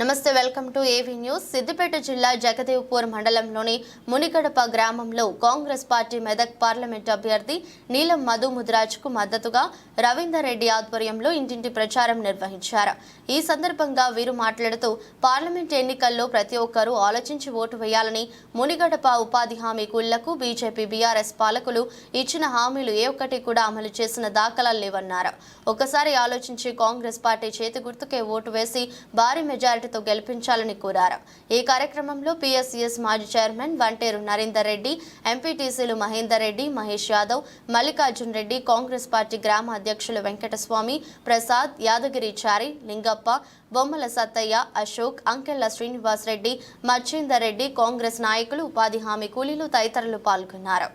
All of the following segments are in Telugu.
నమస్తే welcome to AV news. Siddipet జిల్లా జగదేవ్పూర్ మండలంలోని మునిగడప గ్రామంలో కాంగ్రెస్ పార్టీ మెదక్ పార్లమెంట్ అభ్యర్థి నీలం మధు ముద్రాజ్కు మద్దతుగా రవీందర్ రెడ్డి ఆధ్వర్యంలో ఇంటింటి ప్రచారం నిర్వహించారు. ఈ సందర్భంగా వీరు మాట్లాడుతూ పార్లమెంట్ ఎన్నికల్లో ప్రతి ఒక్కరూ ఆలోచించి ఓటు వేయాలని మునిగడప ఉపాధి హామీ కుళ్ళకు బీజేపీ బీఆర్ఎస్ పాలకులు ఇచ్చిన హామీలు ఏ ఒక్కటి కూడా అమలు చేసిన దాఖలాలు లేవన్నారు. ఒకసారి ఆలోచించి కాంగ్రెస్ పార్టీ చేతి గుర్తుకే ఓటు వేసి భారీ మెజారిటీతో గెలిపించాలని కోరారు. ఈ కార్యక్రమంలో పిఎస్సిఎస్ మాజీ చైర్మన్ వంటేరు నరేందర్ రెడ్డి ఎంపీటీసీలు మహేందర్ రెడ్డి మహేష్ యాదవ్ మల్లికార్జున్ రెడ్డి కాంగ్రెస్ పార్టీ గ్రామ అధ్యక్షులు వెంకటస్వామి ప్రసాద్ యాదగిరిచారి లింగప్ప బొమ్మల సత్తయ్య అశోక్ అంకెళ్ళ శ్రీనివాస్ రెడ్డి మచ్చేందర్ రెడ్డి కాంగ్రెస్ నాయకులు ఉపాధి హామీ కూలీలు తదితరులు పాల్గొన్నారు.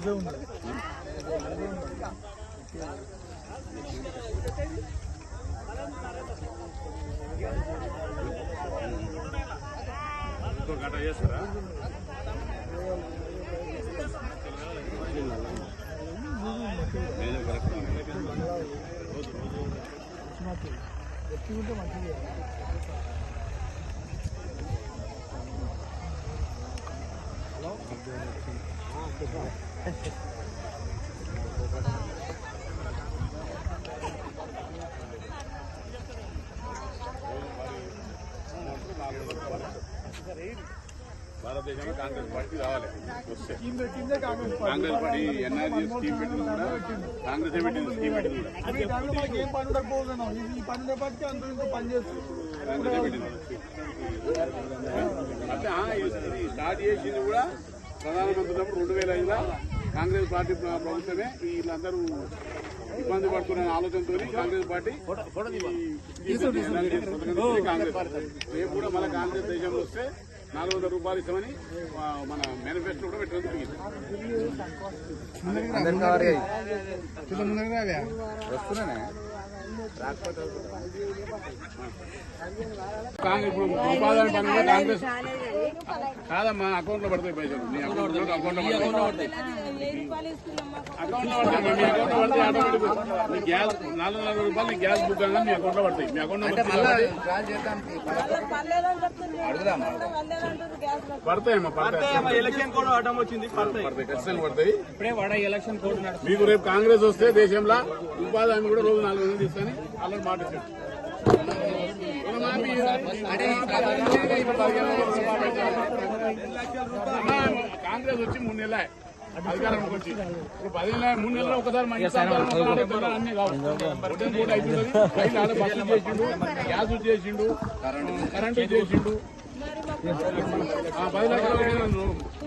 ఇంకో గంట చేస్తారా నేను కరెక్ట్ భారతదేశంలో కాంగ్రెస్ పార్టీ రావాలి. వస్తే. కాంగ్రెస్ పార్టీ. ఎన్ఆర్జీ స్కీమ్ పెట్టింది కూడా కాంగ్రెస్ ఏ పెట్టింది? స్కీమ్ పెట్టింది. కాంగ్రెస్ పెట్టింది? అంటే ఇది స్టార్ట్ చేసింది కూడా ప్రధానమంత్రి రెండు వేల ఐదులో కాంగ్రెస్ పార్టీ ప్ర- ప్రభుత్వమే. వీళ్ళందరూ ఇబ్బంది పడుతున్న ఆలోచనతో కాంగ్రెస్ పార్టీ కాంగ్రెస్. రేపు కూడా మన కాంగ్రెస్ దేశంలో వస్తే నాలుగు వందల రూపాయలు ఇస్తామని మన మేనిఫెస్టో కూడా పెట్టడం జరిగింది. కాంగ్రెస్ ఇప్పుడు కాంగ్రెస్ కాదమ్మా అకౌంట్లో పడతాయి పైసలు. నీ అకౌంట్లో అకౌంట్లో పడతాయి అకౌంట్లో పడతాయి మీ అకౌంట్లో పడతాయి ఆటోమేటిక్ మీ గ్యాస్ నాలుగు వందల రూపాయలు మీ గ్యాస్ బుక్ కాగానే మీ అకౌంట్లో పడతాయి. మీ అకౌంట్లో పడతాయమ్మా పడతాయి. ఎలక్షన్ కూడా అడ్డం వచ్చింది పడతాయి. ఖచ్చితంగా పడతాయి. ఇప్పుడే వాడ ఎలక్షన్ కోడ్ మీకు రేపు కాంగ్రెస్ వస్తే దేశంలో ఉపాధి హామీ కూడా రోజు నాలుగు వందలు తీసుకొని అలా మాట కాంగ్రెస్ వచ్చి మూడు నెలలే. అధికారంలోకి వచ్చి. ఇప్పుడు పది నెలల మూడు నెలలు ఒకసారి మంచి అన్ని కావాలి బస్సు చేసిండు గ్యాస్ చేసిండు కరెంటు చేసిండు. ఆ, పది లక్షల